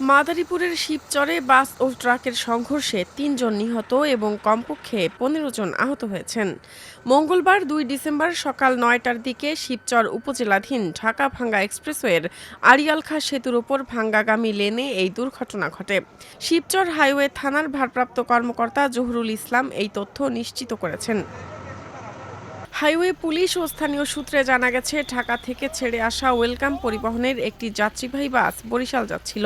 মাদারীপুরের শিবচরে বাস ও ট্রাকের সংঘর্ষে তিনজন নিহত এবং কমপক্ষে পনেরো জন আহত হয়েছেন। মঙ্গলবার দুই ডিসেম্বর সকাল নয়টার দিকে শিবচর উপজেলাধীন ঢাকা ভাঙ্গা এক্সপ্রেসওয়ের আড়িয়ালখা সেতুর ওপর ভাঙ্গাগামী লেনে এই দুর্ঘটনা ঘটে। শিবচর হাইওয়ে থানার ভারপ্রাপ্ত কর্মকর্তা জহুরুল ইসলাম এই তথ্য নিশ্চিত করেছেন। হাইওয়ে পুলিশ ও স্থানীয় সূত্রে জানা গেছে, ঢাকা থেকে ছেড়ে আসা ওয়েলকাম পরিবহনের একটি যাত্রীবাহী বাস বরিশাল যাচ্ছিল।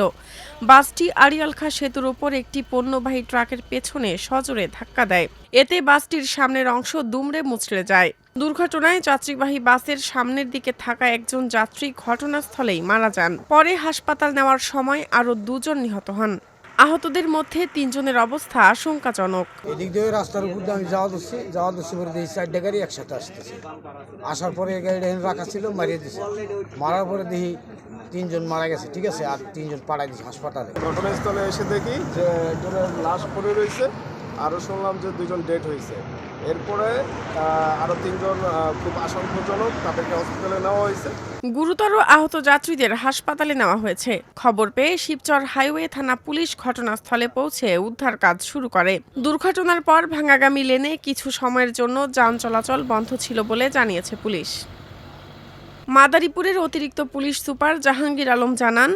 বাসটি আড়িয়ালখা সেতুর ওপর একটি পণ্যবাহী ট্রাকের পেছনে সজোরে ধাক্কা দেয়। এতে বাসটির সামনের অংশ দুমড়ে মুচড়ে যায়। দুর্ঘটনায় যাত্রীবাহী বাসের সামনের দিকে থাকা একজন যাত্রী ঘটনাস্থলেই মারা যান। পরে হাসপাতাল নেওয়ার সময় আরও দুজন নিহত হন। আহতদের মধ্যে তিনজনের অবস্থা আশঙ্কাজনক। এদিক দিয়ে রাস্তার উপর দিয়ে আমি যাওয়া দিচ্ছি যাওয়া দিচ্ছি পরে দেখি চারটে গাড়ি একসাথে আসতেছে। আসার পরে এই গাড়িটা এখানে রাখা ছিল মারিয়ে দিছে। মারার পরে দেখি তিনজন মারা গেছে ঠিক আছে? আর তিনজন পাড়ায় দিচ্ছে হাসপাতালে। ঘটনাস্থলে এসে দেখি যে একজনের লাশ পড়ে রয়েছে। আরও শুনলাম যে দুজন ডেট হয়েছে। এরপরে আরও তিনজন খুব আশঙ্কাজনক তাদেরকে হসপিটালে নেওয়া হয়েছে। গুরুতর আহত যাত্রীদের হাসপাতালে নেওয়া হয়েছে। খবর পেয়ে শিবচর হাইওয়ে থানা পুলিশ ঘটনাস্থলে পৌঁছে উদ্ধার কাজ শুরু করে। দুর্ঘটনার পর ভাঙ্গাগামী লেনে কিছু সময়ের জন্য যান চলাচল বন্ধ ছিল বলে জানিয়েছে পুলিশ। মাদারীপুরের অতিরিক্ত পুলিশ সুপার জাহাঙ্গীর আলম জানান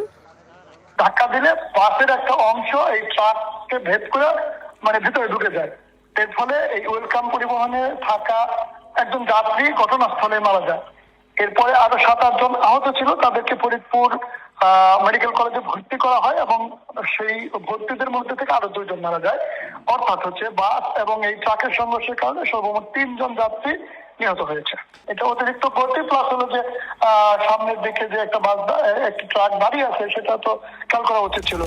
ধাক্কা দিলে বাসের একটা অংশ এই ট্রাককে ভেদ করে মানে ভিতরে ঢুকে যায়। এর ফলে এই ওয়েলকাম পরিবহনে থাকা একজন যাত্রী ঘটনাস্থলে মারা যায়। এরপরে আরও সাত আটজন আহত ছিল, তাদেরকে ফরিদপুর মেডিকেল কলেজে ভর্তি করা হয় এবং সেই ভর্তিদের মধ্যে থেকে আরও দুইজন মারা যায়। অর্থাৎ হচ্ছে বাস এবং এই ট্রাকের সংঘর্ষের কারণে সর্বমোট তিনজন যাত্রী নিহত হয়েছে। এটা অতিরিক্ত গতি প্লাস হলো যে সামনের দিকে যে একটা বাস একটি ট্রাক দাঁড়িয়ে আছে, সেটা তো খেয়াল করা উচিত ছিল।